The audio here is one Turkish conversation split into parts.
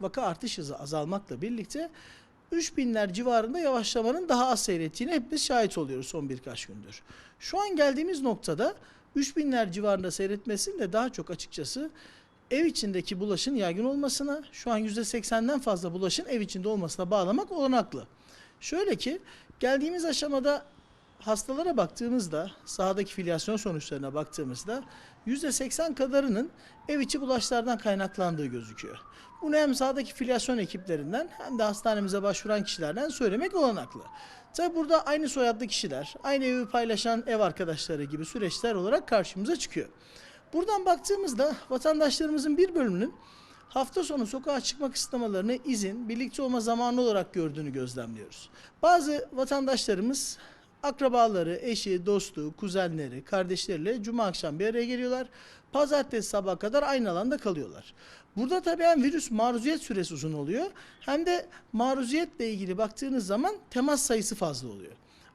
vaka artış hızı azalmakla birlikte 3000'ler civarında yavaşlamanın daha az seyrettiğine hepimiz şahit oluyoruz son birkaç gündür. Şu an geldiğimiz noktada 3000'ler civarında seyretmesinin de daha çok açıkçası ev içindeki bulaşın yaygın olmasına, şu an %80'den fazla bulaşın ev içinde olmasına bağlamak olanaklı. Şöyle ki geldiğimiz aşamada hastalara baktığımızda, sahadaki filyasyon sonuçlarına baktığımızda %80 kadarının ev içi bulaşlardan kaynaklandığı gözüküyor. Bunu hem sahadaki filyasyon ekiplerinden hem de hastanemize başvuran kişilerden söylemek olanaklı. Tabi burada aynı soyadlı kişiler, aynı evi paylaşan ev arkadaşları gibi süreçler olarak karşımıza çıkıyor. Buradan baktığımızda vatandaşlarımızın bir bölümünün hafta sonu sokağa çıkma kısıtlamalarını izin, birlikte olma zamanı olarak gördüğünü gözlemliyoruz. Bazı vatandaşlarımız akrabaları, eşi, dostu, kuzenleri, kardeşleriyle cuma akşam bir araya geliyorlar. Pazartesi sabaha kadar aynı alanda kalıyorlar. Burada tabii hem virüs maruziyet süresi uzun oluyor hem de maruziyetle ilgili baktığınız zaman temas sayısı fazla oluyor.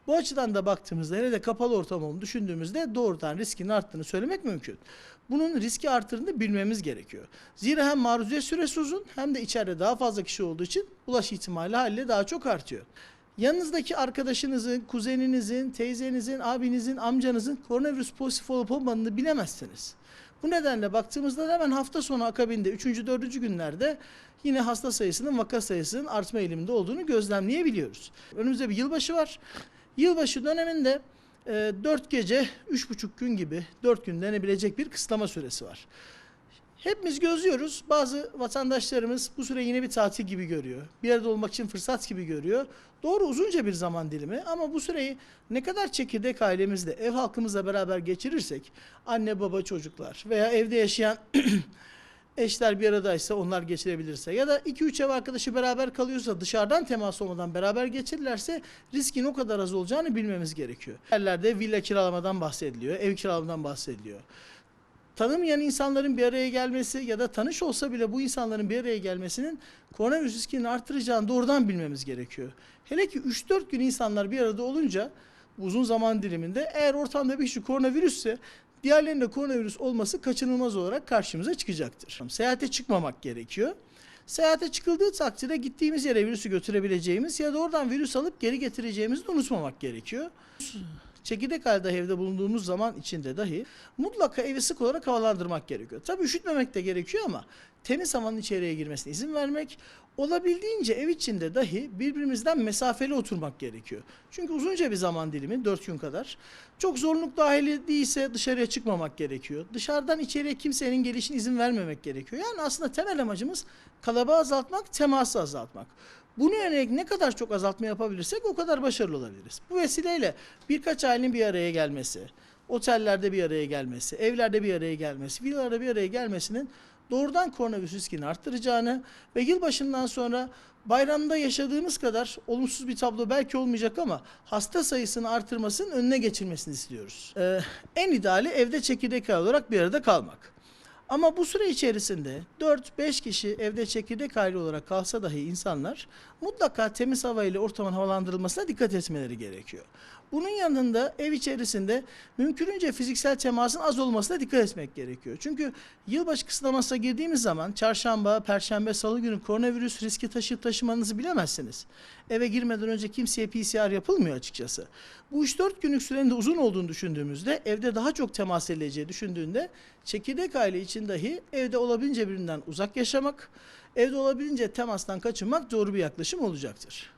Bu açıdan da baktığımızda hele de kapalı ortam olduğunu düşündüğümüzde doğrudan riskin arttığını söylemek mümkün. Bunun riski artırını bilmemiz gerekiyor. Zira hem maruziyet süresi uzun hem de içeride daha fazla kişi olduğu için bulaş ihtimali haliyle daha çok artıyor. Yanınızdaki arkadaşınızın, kuzeninizin, teyzenizin, abinizin, amcanızın koronavirüs pozitif olup olmadığını bilemezsiniz. Bu nedenle baktığımızda da hemen hafta sonu akabinde 3. 4. günlerde yine hasta sayısının vaka sayısının artma eğiliminde olduğunu gözlemleyebiliyoruz. Önümüzde bir yılbaşı var. Yılbaşı döneminde 4 gece 3,5 gün gibi 4 gün denebilecek bir kısıtlama süresi var. Hepimiz gözlüyoruz. Bazı vatandaşlarımız bu süre yine bir tatil gibi görüyor. Bir arada olmak için fırsat gibi görüyor. Doğru uzunca bir zaman dilimi ama bu süreyi ne kadar çekirdek ailemizle, ev halkımızla beraber geçirirsek, anne baba çocuklar veya evde yaşayan eşler bir aradaysa onlar geçirebilirse ya da 2-3 ev arkadaşı beraber kalıyorsa dışarıdan temas olmadan beraber geçirirlerse riskin o kadar az olacağını bilmemiz gerekiyor. Yerlerde villa kiralamadan bahsediliyor, ev kiralamadan bahsediliyor tanımayan insanların bir araya gelmesi ya da tanış olsa bile bu insanların bir araya gelmesinin koronavirüs riskini artıracağını doğrudan bilmemiz gerekiyor. Hele ki 3-4 gün insanlar bir arada olunca uzun zaman diliminde eğer ortamda bir kişi koronavirüsse diğerlerinde koronavirüs olması kaçınılmaz olarak karşımıza çıkacaktır. Seyahate çıkmamak gerekiyor. Seyahate çıkıldığı takdirde gittiğimiz yere virüsü götürebileceğimiz ya da oradan virüs alıp geri getireceğimizi de unutmamak gerekiyor. Çekirdek halde evde bulunduğumuz zaman içinde dahi mutlaka evi sık olarak havalandırmak gerekiyor. Tabii üşütmemek de gerekiyor ama temiz havanın içeriye girmesine izin vermek, olabildiğince ev içinde dahi birbirimizden mesafeli oturmak gerekiyor. Çünkü uzunca bir zaman dilimi, 4 gün kadar. Çok zorunluluk dahili değilse dışarıya çıkmamak gerekiyor. Dışarıdan içeriye kimsenin gelişine izin vermemek gerekiyor. Yani aslında temel amacımız kalabalığı azaltmak, teması azaltmak. Bunu yönelik ne kadar çok azaltma yapabilirsek o kadar başarılı olabiliriz. Bu vesileyle birkaç ailenin bir araya gelmesi, otellerde bir araya gelmesi, evlerde bir araya gelmesi, villalarda bir araya gelmesinin doğrudan koronavirüs riskini arttıracağını ve yılbaşından sonra bayramda yaşadığımız kadar olumsuz bir tablo belki olmayacak ama hasta sayısını artırmasının önüne geçilmesini istiyoruz. Ee, en ideali evde çekirdek olarak bir arada kalmak. Ama bu süre içerisinde 4-5 kişi evde çekirdek aile olarak kalsa dahi insanlar mutlaka temiz hava ile ortamın havalandırılmasına dikkat etmeleri gerekiyor. Bunun yanında ev içerisinde mümkününce fiziksel temasın az olmasına dikkat etmek gerekiyor. Çünkü yılbaşı kısıtlamasına girdiğimiz zaman çarşamba, perşembe, salı günü koronavirüs riski taşıyıp taşımanızı bilemezsiniz. Eve girmeden önce kimseye PCR yapılmıyor açıkçası. Bu 3-4 günlük sürenin de uzun olduğunu düşündüğümüzde evde daha çok temas edileceği düşündüğünde çekirdek aile için dahi evde olabildiğince birbirinden uzak yaşamak, evde olabildiğince temastan kaçınmak doğru bir yaklaşım olacaktır.